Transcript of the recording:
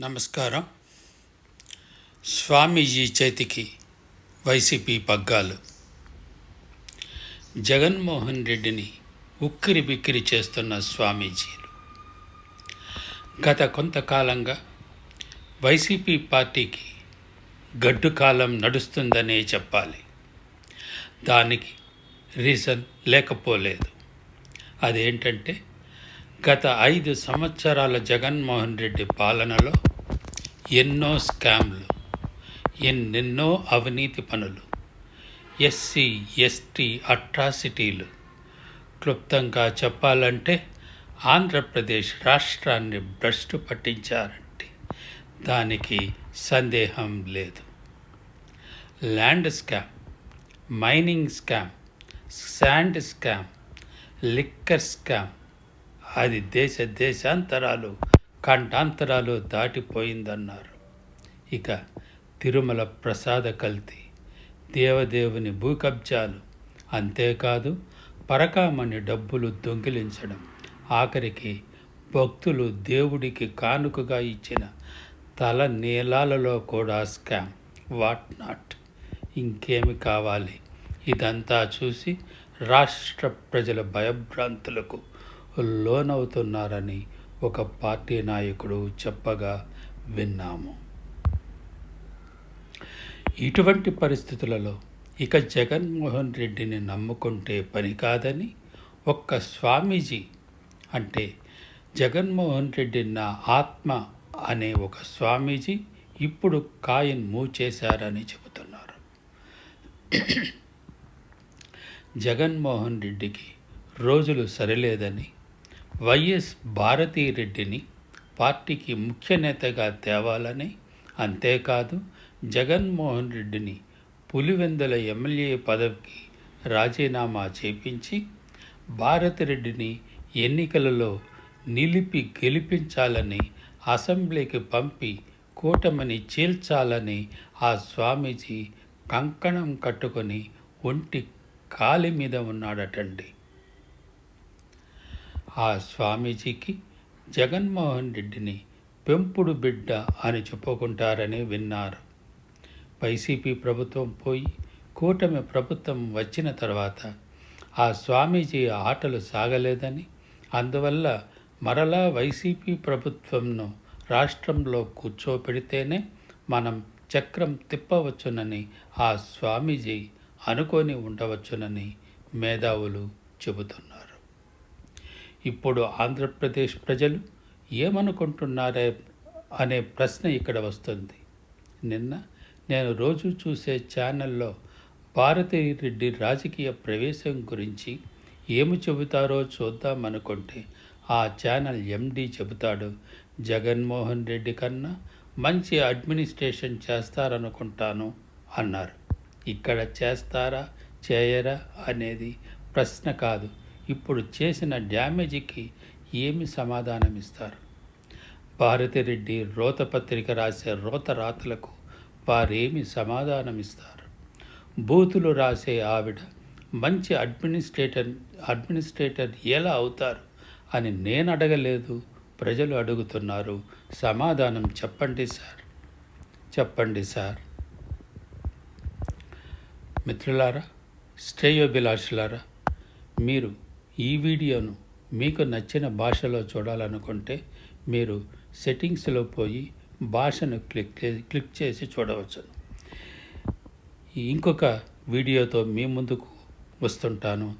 నమస్కారం. స్వామీజీ చేతికి వైసీపీ పగ్గాలు. జగన్మోహన్ రెడ్డిని ఉక్కిరి బిక్కిరి చేస్తున్న స్వామీజీలు. గత కొంతకాలంగా వైసీపీ పార్టీకి గడ్డు కాలం నడుస్తుందనే చెప్పాలి. దానికి రీజన్ లేకపోలేదు. అదేంటంటే గత ఐదు సంవత్సరాల జగన్మోహన్ రెడ్డి పాలనలో ఎన్నో స్కామ్లు ఎన్నెన్నో అవినీతి పనులు ఎస్సీ ఎస్టీ అట్రాసిటీలు. క్లుప్తంగా చెప్పాలంటే ఆంధ్రప్రదేశ్ రాష్ట్రాన్ని భ్రష్టు పట్టించారంటే దానికి సందేహం లేదు. Land scam mining scam sand scam liquor scam అది దేశ దేశాంతరాలు ఖండాంతరాలు దాటిపోయిందన్నారు. ఇక తిరుమల ప్రసాద కల్తీ దేవదేవుని భూకబ్జాలు. అంతేకాదు పరకామణి డబ్బులు దొంగిలించడం ఆఖరికి భక్తులు దేవుడికి కానుకగా ఇచ్చిన తల నీలాలలో కూడా స్కామ్ వాట్ నాట్. ఇంకేమి కావాలి? ఇదంతా చూసి రాష్ట్ర ప్రజల భయభ్రాంతులకు లోనవుతున్నారని ఒక పార్టీ నాయకుడు చెప్పగా విన్నాము. ఇటువంటి పరిస్థితులలో ఇక జగన్మోహన్ రెడ్డిని నమ్ముకుంటే పని కాదని ఒక్క స్వామీజీ అంటే జగన్మోహన్ రెడ్డి నా ఆత్మ అనే ఒక స్వామీజీ ఇప్పుడు కాయన్ మూవ్ చేశారని చెబుతున్నారు. జగన్మోహన్ రెడ్డికి రోజులు సరిలేదని వైఎస్ భారతీరెడ్డిని పార్టీకి ముఖ్య నేతగా తేవాలని అంతేకాదు జగన్మోహన్ రెడ్డిని పులివెందుల ఎమ్మెల్యే పదవికి రాజీనామా చేపించి భారతిరెడ్డిని ఎన్నికలలో నిలిపి గెలిపించాలని అసెంబ్లీకి పంపి కూటమిని చీల్చాలని ఆ స్వామీజీ కంకణం కట్టుకొని ఒంటి కాలి మీద ఉన్నాడటండి. ఆ స్వామీజీకి జగన్మోహన్ రెడ్డిని పెంపుడు బిడ్డ అని చెప్పుకుంటారని విన్నారు. వైసీపీ ప్రభుత్వం పోయి కూటమి ప్రభుత్వం వచ్చిన తర్వాత ఆ స్వామీజీ ఆటలు సాగలేదని అందువల్ల మరలా వైసీపీ ప్రభుత్వంను రాష్ట్రంలో కూర్చోపెడితేనే మనం చక్రం తిప్పవచ్చునని ఆ స్వామీజీ అనుకొని ఉండవచ్చునని మేధావులు చెబుతున్నారు. ఇప్పుడు ఆంధ్రప్రదేశ్ ప్రజలు ఏమనుకుంటున్నారే అనే ప్రశ్న ఇక్కడ వస్తుంది. నిన్న నేను రోజు చూసే ఛానల్లో భారతీ రెడ్డి రాజకీయ ప్రవేశం గురించి ఏమి చెబుతారో చూద్దామనుకుంటే ఆ ఛానల్ ఎండి చెబుతాడు. జగన్మోహన్ రెడ్డి కన్నా మంచి అడ్మినిస్ట్రేషన్ చేస్తారనుకుంటాను అన్నారు. ఇక్కడ చేస్తారా చేయరా అనేది ప్రశ్న కాదు. ఇప్పుడు చేసిన డ్యామేజీకి ఏమి సమాధానం ఇస్తారు భారతిరెడ్డి రోతపత్రిక రాసే రోత రాతలకు వారేమి సమాధానం ఇస్తారు బూతులు రాసే ఆవిడ మంచి అడ్మినిస్ట్రేటర్ అడ్మినిస్ట్రేటర్ ఎలా అవుతారు అని నేను అడగలేదు ప్రజలు అడుగుతున్నారు. సమాధానం చెప్పండి సార్. చెప్పండి సార్. మిత్రులారా శ్రేయోభిలాషులారా మీరు ఈ వీడియోను మీకు నచ్చిన భాషలో చూడాలనుకుంటే మీరు సెట్టింగ్స్లో పోయి భాషను క్లిక్ క్లిక్ చేసి చూడవచ్చు. ఇంకొక వీడియోతో మీ ముందుకు వస్తుంటాను.